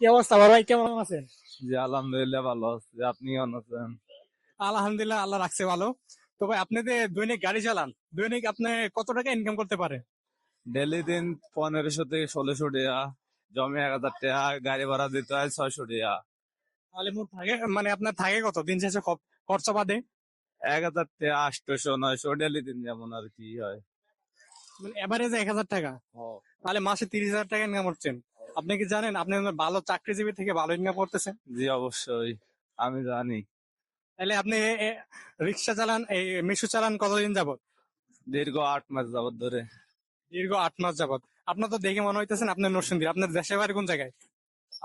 কি অবস্থা বড় ভাই কেমন আছেন? জি আলহামদুলিল্লাহ ভালো আছি। আপনি কেমন আছেন? আলহামদুলিল্লাহ আল্লাহ রাখছে ভালো। তো ভাই আপনি যে দৈনিক গাড়ি চালান দৈনিক আপনি কত টাকা ইনকাম করতে পারেন? ডেলি দিন পনেরোশো থেকে ষোলোশো টাকা জমে এক হাজার টাকা গাড়ি ভাড়া দিতে হয় ছয়শো টাকা। তাহলে মোট থাকে মানে আপনার থাকে কত দিন শেষে খরচা বাদে? এক হাজার টাকা আটশোশো নয়শো ডেলি দিন যেমন আর কি হয়। মানে এভারেজ এক হাজার টাকা। তাহলে মাসে তিরিশ হাজার টাকা ইনকাম করছেন। আপনি কি জানেন? আপনি ভালো চাকরিজীবী থেকে ভালো ইনকাম করতেছেন? জি অবশ্যই। আমি জানি। তাহলে আপনি রিক্সা চালান এই মিশু চালান কতদিন যাবত দীর্ঘ আট মাস যাবত ধরে। দীর্ঘ আট মাস যাবত আপনার তো দেখে মনে হইতেছেন আপনার নরসিংদী। আপনার দেশের বাড়ি কোন জায়গায়?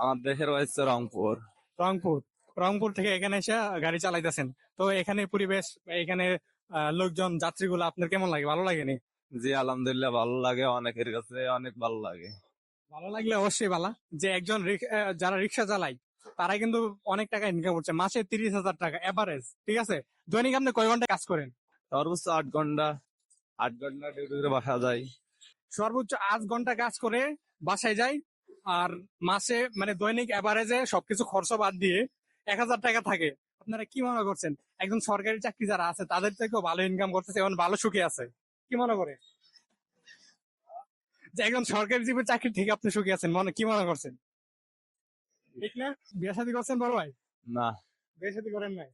আমার দেশের হয়েছে রংপুর। রংপুর। রংপুর থেকে এখানে এসে গাড়ি চালাইতেছেন। তো এখানে পরিবেশ এখানে লোকজন যাত্রীগুলো আপনার কেমন লাগে? ভালো লাগেনি? জি আলহামদুলিল্লাহ ভালো লাগে অনেকের কাছে অনেক ভালো লাগে। ভালো লাগলে অবশ্যই ভালো যে একজন যারা রিক্সা চালায় তারা কিন্তু অনেক টাকা ইনকাম করছে। মাসে তিরিশ হাজার টাকা এভারেজ ঠিক আছে? দৈনিক আপনি কয় ঘণ্টা কাজ করেন? সর্বোচ্চ আট ঘণ্টা আট ঘণ্টা ডিউটি করে বাসা যায়। সর্বোচ্চ আট ঘণ্টা কাজ করে বাসায় যাই আর মাসে মানে দৈনিক এভারেজে সবকিছু খরচ বাদ দিয়ে এক হাজার টাকা থাকে। আপনারা কি মনে করছেন? একজন সরকারি চাকরি যারা আছে তাদের থেকেও ভালো ইনকাম করতেছে এবং ভালো সুখে আছে। কি মনে করে? যে একজন সরকারি জীবন চাকরি থেকে আপনি সুখী আছেন মনে কি মনে করছেন? ঠিক না? বিয়ে শাদী করছেন বড় ভাই? না। বিয়ে শাদী করেন নাই?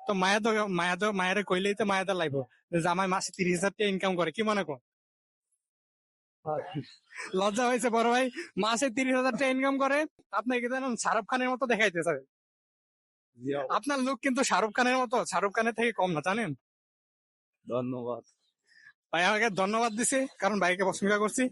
তো মায়া তো মায়া তো মায়ের কইলেই তো মায়া তো লাগবো। যে জামাই মাসে তিরিশ হাজার টাকা ইনকাম করে কি মনে কর? লজ্জা হয়েছে বড় ভাই মাসে তিরিশ হাজার টাকা ইনকাম করে আপনাকে জানেন শাহরুখ খানের মতো দেখাইতেছে জি আপনার লোক কিন্তু শাহরুখ খানের মতো শাহরুখ খানের থেকে কম না জানেন? ধন্যবাদ। ভাই আমাকে ধন্যবাদ দিছে কারণ ভাইকে প্রশংসা করছি।